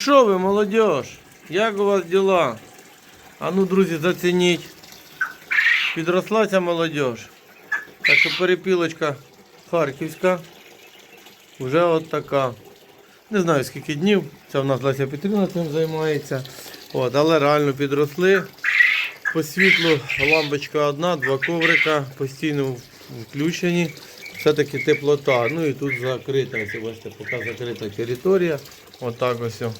Що ви, молодіж? Як у вас діла? А ну, друзі, зацініть. Підросла ця молодіж. Так що перепілочка харківська. Вже от така. Не знаю скільки днів. Це в нас Леся Петрівна цим займається. От, але реально підросли. По світлу лампочка одна, два коврика, постійно включені. Все-таки теплота. Ну і тут закрита, ось бачите, поки закрита територія. Отак ось. о.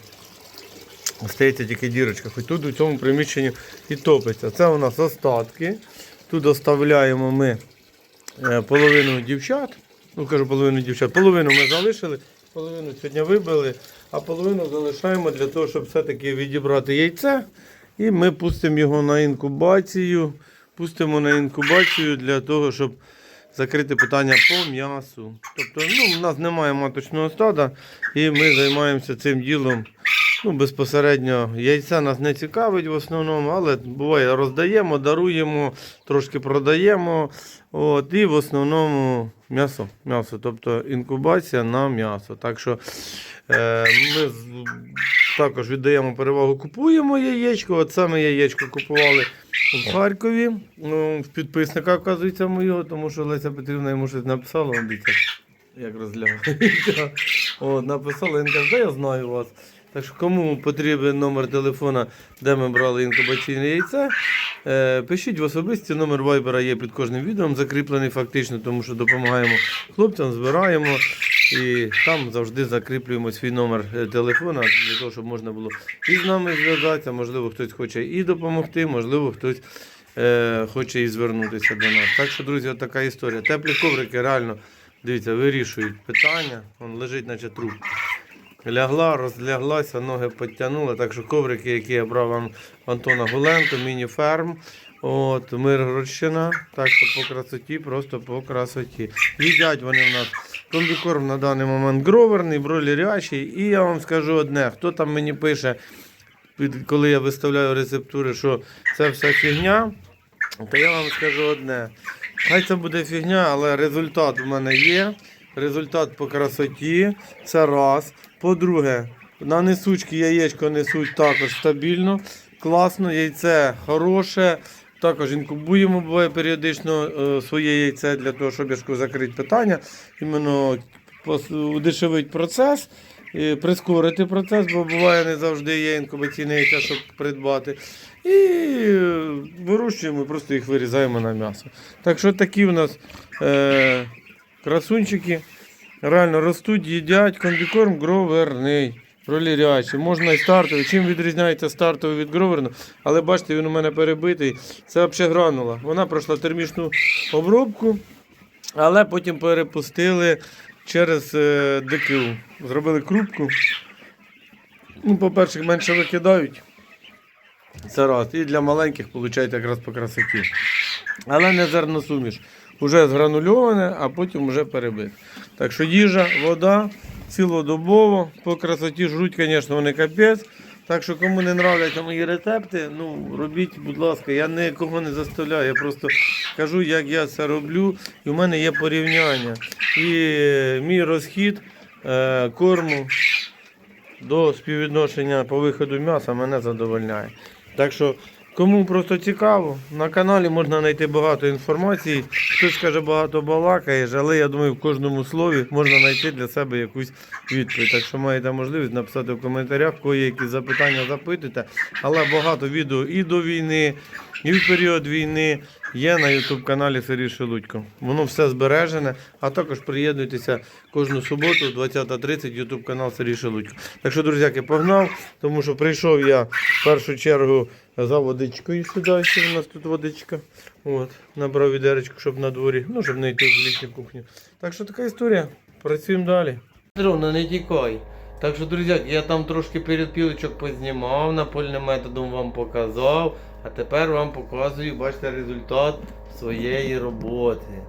Остається тільки дірочка, хоч тут у цьому приміщенні і топиться. Це у нас остатки. Тут оставляємо ми е, половину дівчат. Ну, кажу, половину дівчат. Половину ми залишили, половину сьогодні вибили, а половину залишаємо для того, щоб все-таки відібрати яйце. І ми пустимо його на інкубацію. Пустимо на інкубацію для того, щоб закрити питання по м'ясу. Тобто, ну, у нас немає маточного стада, і ми займаємося цим ділом. Ну, безпосередньо яйця нас не цікавить в основному, але буває роздаємо, даруємо, трошки продаємо. От, і в основному м'ясо. м'ясо, Тобто інкубація на м'ясо. Так що е, ми також віддаємо перевагу, купуємо яєчко. От саме яєчко купували в Харкові. Ну, в підписника, оказується, моєго, тому що Леся Петрівна йому щось написала, дитя, як розглягається. От, написала, він каже, я знаю вас. Так що кому потрібен номер телефона, де ми брали інкубаційне яйце, пишіть в особисті, номер вайбера є під кожним відео, закріплений фактично, тому що допомагаємо хлопцям, збираємо і там завжди закріплюємо свій номер е, телефона для того, щоб можна було і з нами зв'язатися. Можливо, хтось хоче і допомогти, можливо, хтось е, хоче і звернутися до нас. Так що, друзі, така історія. Теплі коврики реально дивіться, вирішують питання. Він лежить, наче труп. Лягла, розляглася, ноги підтягнула. Так що коврики, які я брав вам Антона Гуленко, міні-ферм. От, Миргородщина. Так що по красоті, просто по красоті. Їдять вони в нас. Комбікорм на даний момент гроверний, бролірячий. І я вам скажу одне: хто там мені пише, коли я виставляю рецептури, що це все фігня, то я вам скажу одне. Хай це буде фігня, але результат у мене є. Результат по красоті. Це раз. По-друге, на несучки яєчко несуть також стабільно. Класно, яйце хороше. Також інкубуємо буває періодично е, своє яйце для того, щоб я ж кажу, закрити питання. Іменно удешевити процес, прискорити процес, бо буває не завжди є інкубаційне яйце, щоб придбати. І е, вирощуємо, просто їх вирізаємо на м'ясо. Так що такі у нас е, красунчики. Реально ростуть, їдять, комбікорм гроверний, ролірячий. Можна і стартовий. Чим відрізняється стартовий від гроверного? Але бачите, він у мене перебитий. Це взагалі гранула. Вона пройшла термічну обробку, але потім перепустили через е, ДКУ. Зробили крупку. Ну, по-перше, менше викидають. Це раз. І для маленьких виходить якраз по красоті. Але не зерносуміш. Уже згранульоване, а потім вже перебите. Так що їжа, вода цілодобово. По красоті жруть, звісно, вони капець. Так що кому не нравляться мої рецепти, ну робіть, будь ласка, я нікого не заставляю, я просто кажу, як я це роблю, і в мене є порівняння. І мій розхід е, корму до співвідношення по виходу м'яса мене задовольняє. Так що, кому просто цікаво, на каналі можна знайти багато інформації. Хтось каже, багато балакаєш, але я думаю, в кожному слові можна знайти для себе якусь відповідь. Так що маєте можливість написати в коментарях, є якісь запитання, запитуйте. Але багато відео і до війни, і в період війни є на YouTube каналі Сергій Шелудько. Воно все збережене, а також приєднуйтеся кожну суботу, 20.30, YouTube канал Сергій Шелудько. Так що, друзяки, погнав, тому що прийшов я в першу чергу за водичкою сюди, ще у нас тут водичка. От, набрав відеречку, щоб на дворі, ну, щоб не йти в літню кухню. Так що така історія. Працюємо далі. Дрона, не тікай. Так що, друзі, я там трошки передпілочок познімав, напольним методом вам показав, а тепер вам показую, бачите, результат своєї роботи.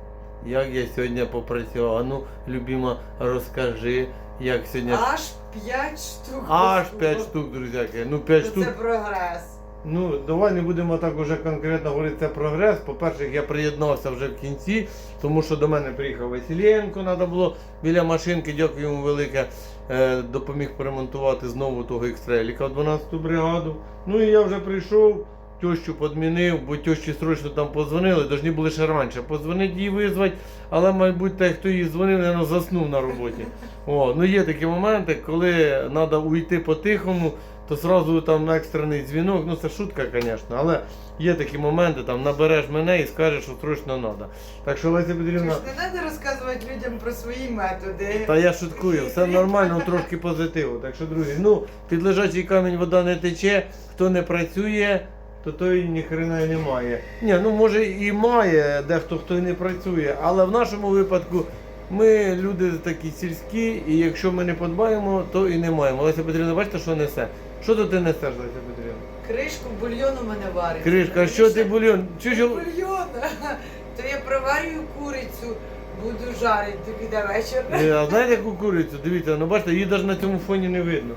Як я сьогодні попрацював. А ну, любима, розкажи, як сьогодні. Аж 5 штук. Аж 5 штук, друзяки. Ну 5 Ну, штук. Це прогрес. Ну, давай не будемо так уже конкретно говорити це прогрес. По-перше, я приєднався вже в кінці, тому що до мене приїхав Василенко, треба було біля машинки, дякую йому велике, е, допоміг поремонтувати знову того екстреліка 12-ту бригаду. Ну і я вже прийшов, тещу подмінив, бо тещі срочно там позвонили, повинні були ще раніше позвонити її визвати, але, мабуть, той, хто їй дзвонив, наверно, заснув на роботі. О, ну є такі моменти, коли треба уйти по-тихому, то сразу там на екстрений дзвінок, ну це шутка, звісно, але є такі моменти, там набереш мене і скажеш, що срочно треба. Так що Леся Петрівна, ж не треба розказувати людям про свої методи? та я шуткую, все нормально, трошки позитиву. Так що, друзі, ну, під лежачий камінь вода не тече, хто не працює, то той ні хрена й не має. Ні, ну може і має дехто, хто і не працює, але в нашому випадку ми люди такі сільські, і якщо ми не подбаємо, то і не маємо. Леся Петрівна, бачите, що несе? Що то ти несеш, Леся Петрівна? Кришку бульйону мене варить. Кришка, а що ти бульон? Це Чужу... бульйон. То я проварюю курицю, буду жарити тобі до вечора. Е, А знаєте яку курицю? Дивіться, ну бачите, її навіть на цьому фоні не видно.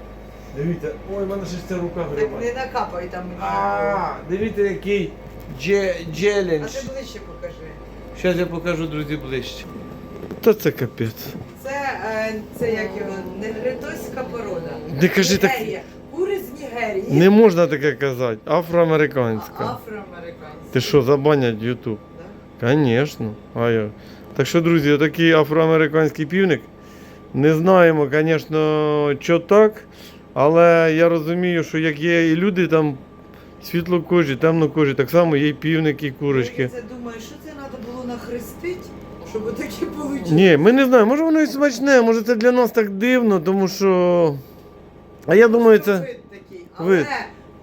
Дивіться, ой, в мене ще ця рука Так не накапай там мені. А, дивіться, який дже- А джеленж. ти ближче покажи. Зараз я покажу, друзі, ближче. Та це капець. Це, е, це як його, негритоська порода. Не кажи так. Нігерія. Кури. Не можна таке казати. Афроамериканська. Афроамериканська. Ти що, забанять Ютуб? Звісно. А як? Так що, друзі, такий афроамериканський півник. Не знаємо, звісно, що так. Але я розумію, що як є і люди там світлокожі, темнокожі, так само є і півники, і курочки. Я думаю, що це треба було нахрестити, щоб таке вийшло. Ні, ми не знаємо, може воно і смачне, може це для нас так дивно, тому що. А я думаю, це. Але,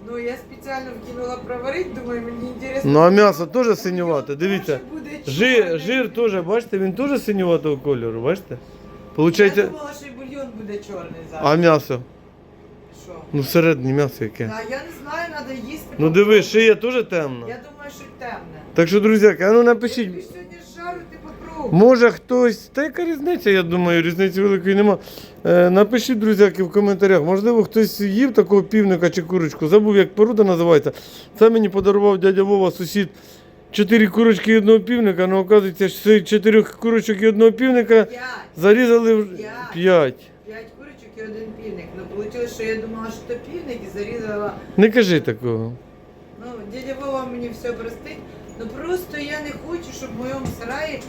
ну я спеціально вкинула проварити, думаю, мені інтересно. Ну а м'ясо теж синювате, дивіться. Жир, жир теж, бачите, він теж синюватого кольору, бачите? Получається. Я думала, що і бульйон буде чорний зараз. А м'ясо? Що? Ну всередині м'ясо яке. А я не знаю, треба їсти. Ну диви, шия теж темна. Я думаю, що темне. Так що, друзяки, а ну напишіть сьогодні жарю, ти попробуй. Може хтось. Та яка різниця, я думаю, різниці великої нема. Е, напишіть, друзяки, в коментарях. Можливо, хтось їв такого півника чи курочку. Забув, як порода називається. Це мені подарував дядя Вова, сусід. Чотири курочки і одного півника, але оказується, що з чотирьох курочок і одного півника П'ять. зарізали в- П'ять. п'ять. П'ять курочок і один півник. Ну, вийшло, що я думала, що то півник і зарізала. Не кажи такого. Ну, дядя Вова мені все простить. Ну просто я не хочу, щоб в моєму сараї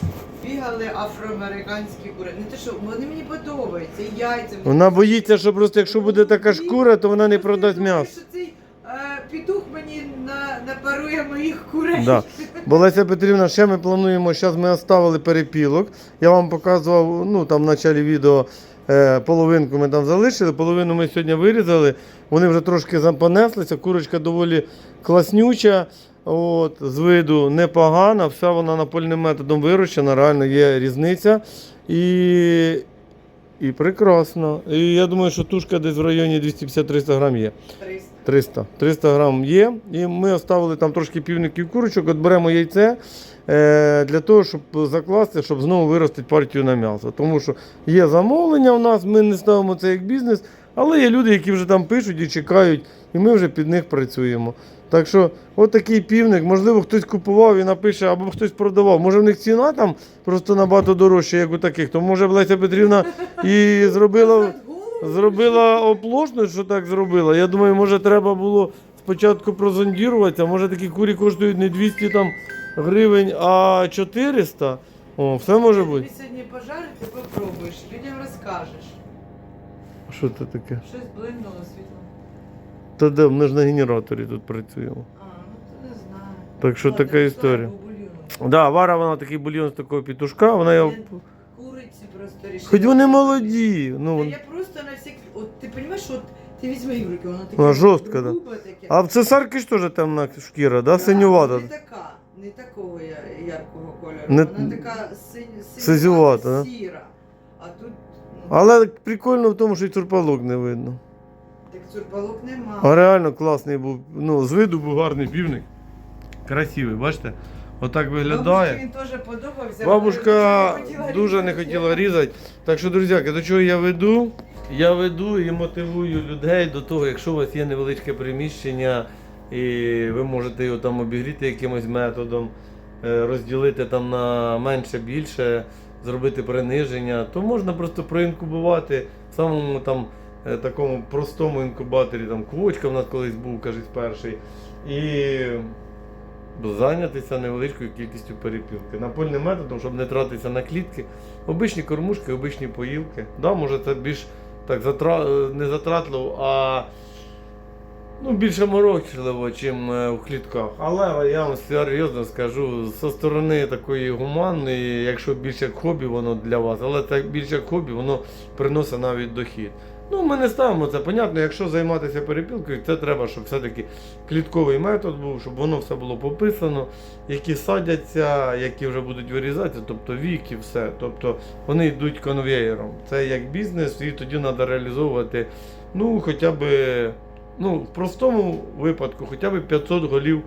бігали афроамериканські кури. Не те, що вони мені подобаються, і яйця. Вона боїться, що просто якщо буде така шкура, то вона не Просто продасть думаю, м'ясо. що цей е, петух мені на, напарує моїх курей. Да. Бо Леся Петрівна, ще ми плануємо, зараз ми оставили перепілок. Я вам показував, ну там в началі відео е, половинку ми там залишили, половину ми сьогодні вирізали. Вони вже трошки запонеслися, курочка доволі класнюча. От, з виду непогана, вся вона напольним методом вирощена, реально є різниця. І, і прекрасно. І я думаю, що тушка десь в районі 250-300 грам є. 300. 300. 300 грам є. І ми оставили там трошки півників курочок, от беремо яйце е, для того, щоб закласти, щоб знову виростити партію на м'ясо. Тому що є замовлення у нас, ми не ставимо це як бізнес, але є люди, які вже там пишуть і чекають, і ми вже під них працюємо. Так що, от такий півник, можливо, хтось купував і напише, або хтось продавав. Може, в них ціна там просто набагато дорожча, як у таких. То може Леся Петрівна і зробила. Зробила оплошність, що так зробила. Я думаю, може треба було спочатку прозондіруватися. Може такі курі коштують не 200 там, гривень, а 400. О, все може бути. Тобі сьогодні пожарити, попробуєш, людям розкажеш. Що це таке? Щось блимнуло світло. Та де, ми ж на генераторі тут працюємо. А, ну то не знаю. Так що Ладно, така історія. Да, вара вона такий бульйон з такого пітушка, вона його. Куриці просто рішила. Хоч вони молоді. Ну, Та вон- я просто на всякий... От ти розумієш, от ти візьми Юрики, вона така Вона жорстка, да. груба таке. А в цесарки ж теж темна шкіра, да? Да, Синювата. Не така, не такого я- яркого кольору. Не- Вона така синь, Сизювата, да? сіра. А тут ну, Але прикольно в тому, що і турпалок не видно. Цурпалок нема. А реально класний був. Ну, з виду був гарний півник. Красивий, бачите? Отак Бабушці виглядає. він теж подобався. Бабушка дуже не дуже не хотіла різати. Так що, друзяки, до чого я веду? Я веду і мотивую людей до того, якщо у вас є невеличке приміщення, і ви можете його там обігріти якимось методом, е, розділити там на менше більше, зробити приниження, то можна просто проінкубувати в самому там такому простому інкубаторі, там квочка в нас колись був, кажуть, перший. І зайнятися невеличкою кількістю перепілки. Напольним методом, щоб не тратитися на клітки, обичні кормушки, обичні поїлки. Да, може це більш так затра... не затратливо, а ну, більше морочливо, чим е, в клітках. Але я вам серйозно скажу, зі сторони такої гуманної, якщо більше як хобі, воно для вас, але це більше як хобі, воно приносить навіть дохід. Ну, ми не ставимо це, понятно, якщо займатися перепілкою, це треба, щоб все-таки клітковий метод був, щоб воно все було пописано, які садяться, які вже будуть вирізатися, тобто вік і все. Тобто вони йдуть конвеєром. Це як бізнес, і тоді треба реалізовувати ну, хоча б, ну, в простому випадку, хоча б 500 голів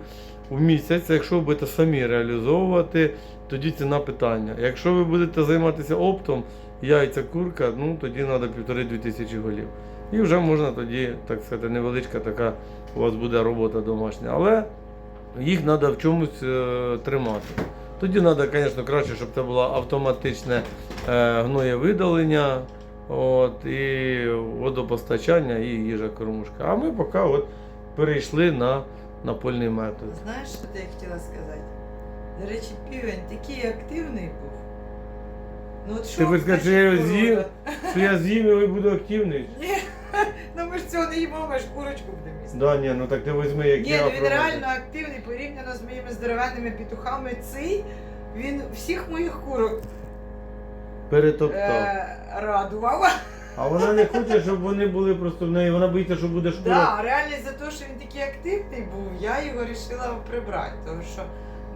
в місяць, якщо ви будете самі реалізовувати, тоді ціна питання. Якщо ви будете займатися оптом, яйця, курка, ну тоді треба півтори-дві тисячі голів. І вже можна тоді, так сказати, невеличка така у вас буде робота домашня. Але їх треба в чомусь е, тримати. Тоді треба, звісно, краще, щоб це було автоматичне е, гноєвидалення, от, і водопостачання, і їжа кормушка. А ми поки от перейшли на напольний метод. Знаєш, що я хотіла сказати? До речі, півень такий активний був. Ну, от що Ти хочеш сказати, що я його з'їв? Що я з'їм і буду активний? Ні, ну ми ж цього не їмо, ми ж курочку будемо їсти. Да, ні, ну так ти візьми, як Ні, я ну він пробую. реально активний порівняно з моїми здоровенними петухами. Цей він всіх моїх курок перетоптав. е, радував. А вона не хоче, щоб вони були просто в неї. Вона боїться, що буде шкура. Да, реально за те, що він такий активний був, я його вирішила прибрати, тому що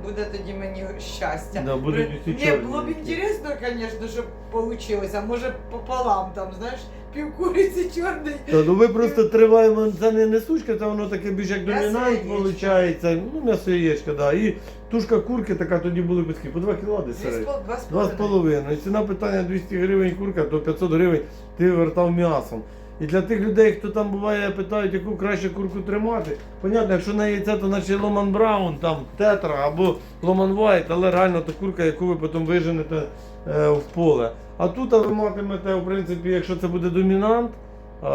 буде тоді мені щастя. Да, будуть усі Ні, чорні було б які. інтересно, звісно, щоб вийшло, а може пополам там, знаєш, пів куриці чорний. Та, ну ми просто триваємо, це не несучка, це воно таке більш як домінант яєчко. виходить. Ну, м'ясо яєчка, да. І тушка курки така тоді були близькі, по 2 кіло десь Дві з середньо. пол- Два з половиною. Ціна питання 200 гривень курка, то 500 гривень ти вертав м'ясом. І для тих людей, хто там буває, питають, яку краще курку тримати. Понятно, якщо на яйце, то наче Ломан Браун, там тетра або Ломан Вайт, але реально то курка, яку ви потім виженете е, в поле. А тут ви матимете, в принципі, якщо це буде домінант, е,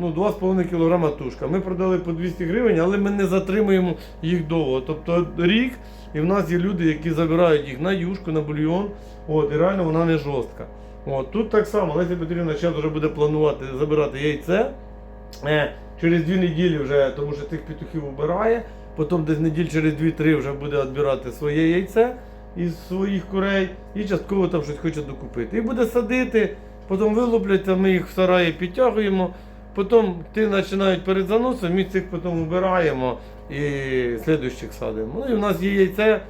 ну 2,5 кг тушка. Ми продали по 200 гривень, але ми не затримуємо їх довго. Тобто рік, і в нас є люди, які забирають їх на юшку, на бульйон. От, і реально вона не жорстка. От, тут так само, Леся Петрівна зараз вже буде планувати забирати яйце. Е, через дві неділі вже, тому що тих петухів обирає. Потім десь неділь через 2-3 вже буде відбирати своє яйце із своїх курей і частково там щось хоче докупити. І буде садити, потім вилупляться, ми їх в сараї підтягуємо. Потім ти починають перед заносом, ми цих потім вбираємо і слідуючих садимо. Ну і в нас є яйце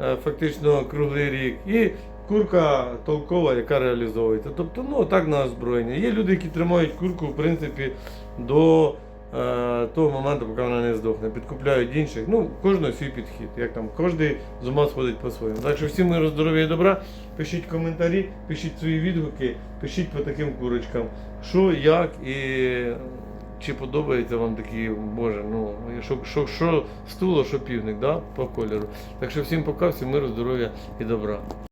е, фактично круглий рік. І курка толкова, яка реалізовується. Тобто, ну так на озброєння. Є люди, які тримають курку, в принципі, до е, того моменту, поки вона не здохне. Підкупляють інших. Ну, кожного свій підхід. Як там, кожен з ума сходить по-своєму. Так що всім миру, здоров'я і добра. Пишіть коментарі, пишіть свої відгуки, пишіть по таким курочкам, що, як і. Чи подобається вам такі, боже, ну, що, що, що стуло, що півник, да, по кольору. Так що всім пока, всім миру, здоров'я і добра.